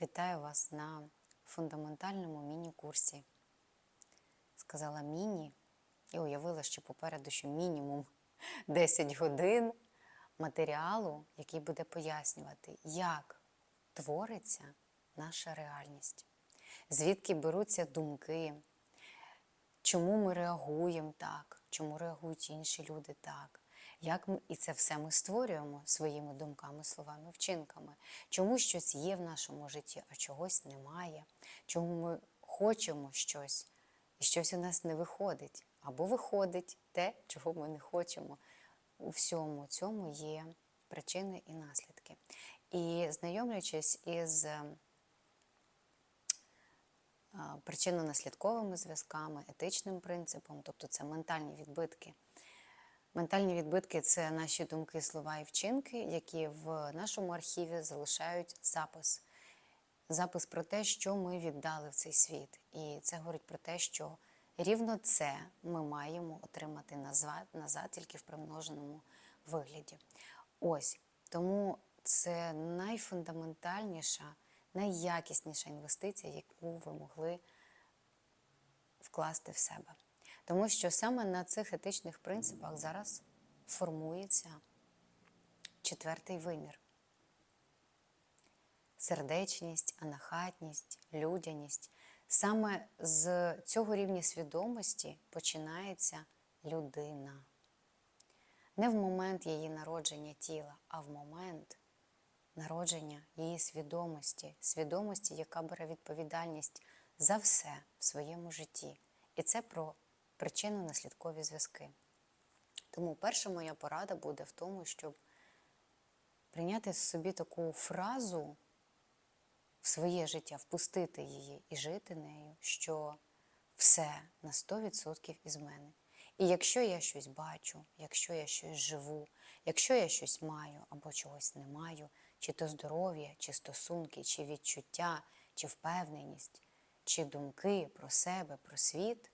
Вітаю вас на фундаментальному міні-курсі. Сказала міні і уявила, що попереду ще мінімум 10 годин матеріалу, який буде пояснювати, як твориться наша реальність, звідки беруться думки, чому ми реагуємо так, чому реагують інші люди так. Як ми, і це все ми створюємо своїми думками, словами, вчинками. Чому щось є в нашому житті, а чогось немає. Чому ми хочемо щось, і щось у нас не виходить. Або виходить те, чого ми не хочемо. У всьому цьому є причини і наслідки. І знайомлячись із е, причинно-наслідковими зв'язками, етичним принципом, тобто це ментальні відбитки. Ментальні відбитки це наші думки, слова і вчинки, які в нашому архіві залишають запис. Запис про те, що ми віддали в цей світ. І це говорить про те, що рівно це ми маємо отримати назад, тільки в примноженому вигляді. Ось тому це найфундаментальніша, найякісніша інвестиція, яку ви могли вкласти в себе. Тому що саме на цих етичних принципах зараз формується четвертий вимір. Сердечність, анахатність, людяність. Саме з цього рівня свідомості починається людина. Не в момент її народження тіла, а в момент народження її свідомості, свідомості, яка бере відповідальність за все в своєму житті. І це про причинно-наслідкові зв'язки. Тому перша моя порада буде в тому, щоб прийняти собі таку фразу в своє життя, впустити її і жити нею, що все на 100% із мене. І якщо я щось бачу, якщо я щось живу, якщо я щось маю або чогось не маю, чи то здоров'я, чи стосунки, чи відчуття, чи впевненість, чи думки про себе, про світ,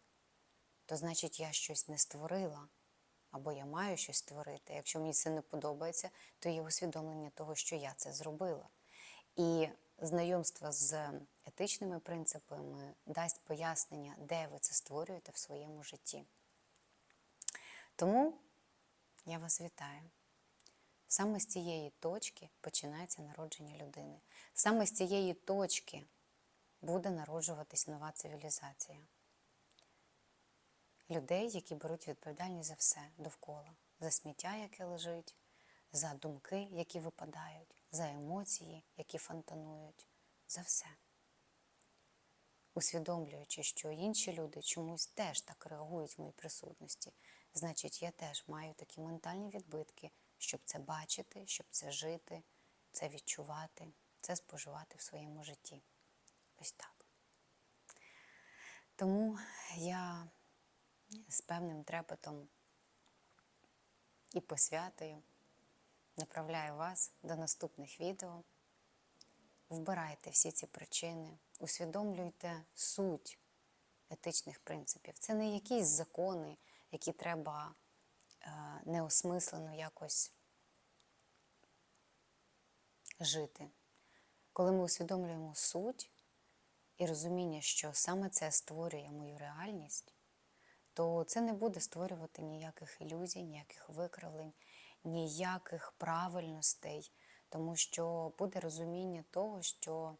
то значить я щось не створила, або я маю щось створити. Якщо мені це не подобається, то є усвідомлення того, що я це зробила. І знайомство з етичними принципами дасть пояснення, де ви це створюєте в своєму житті. Тому я вас вітаю. Саме з цієї точки починається народження людини. Саме з цієї точки буде народжуватись нова цивілізація. Людей, які беруть відповідальність за все довкола, за сміття, яке лежить, за думки, які випадають, за емоції, які фонтанують, за все. Усвідомлюючи, що інші люди чомусь теж так реагують в моїй присутності, значить, я теж маю такі ментальні відбитки, щоб це бачити, щоб це жити, це відчувати, це споживати в своєму житті. Ось так. Тому я з певним трепетом і посвятою направляю вас до наступних відео. Вбирайте всі ці причини, усвідомлюйте суть етичних принципів. Це не якісь закони, які треба е, неосмислено якось жити. Коли ми усвідомлюємо суть і розуміння, що саме це створює мою реальність, то це не буде створювати ніяких ілюзій, ніяких викривлень, ніяких правильностей, тому що буде розуміння того, що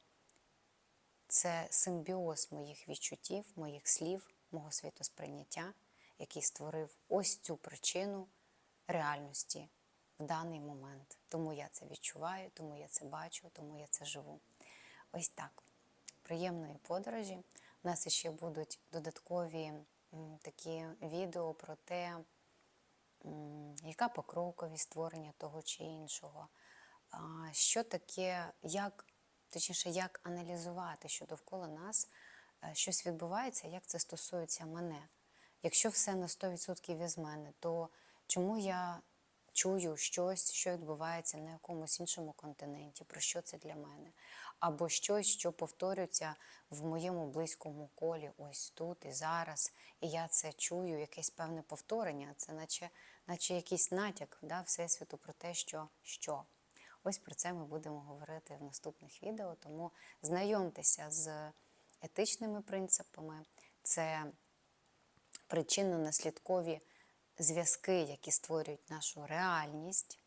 це симбіоз моїх відчуттів, моїх слів, мого світосприйняття, який створив ось цю причину реальності в даний момент. Тому я це відчуваю, тому я це бачу, тому я це живу. Ось так. Приємної подорожі. У нас ще будуть додаткові такі відео про те, яка покроковість створення того чи іншого, що таке, як, точніше, як аналізувати, що довкола нас щось відбувається, як це стосується мене. Якщо все на 100% із мене, то чому я чую щось, що відбувається на якомусь іншому континенті, про що це для мене? Або щось, що повторюється в моєму близькому колі, ось тут і зараз, і я це чую, якесь певне повторення, це наче наче якийсь натяк да, Всесвіту про те, що що. Ось про це ми будемо говорити в наступних відео. Тому знайомтеся з етичними принципами. Це причинно-наслідкові зв'язки, які створюють нашу реальність,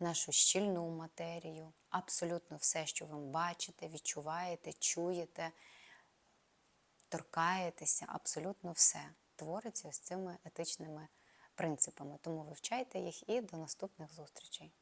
нашу щільну матерію, абсолютно все, що ви бачите, відчуваєте, чуєте, торкаєтеся, абсолютно все твориться з цими етичними принципами. Тому вивчайте їх і до наступних зустрічей.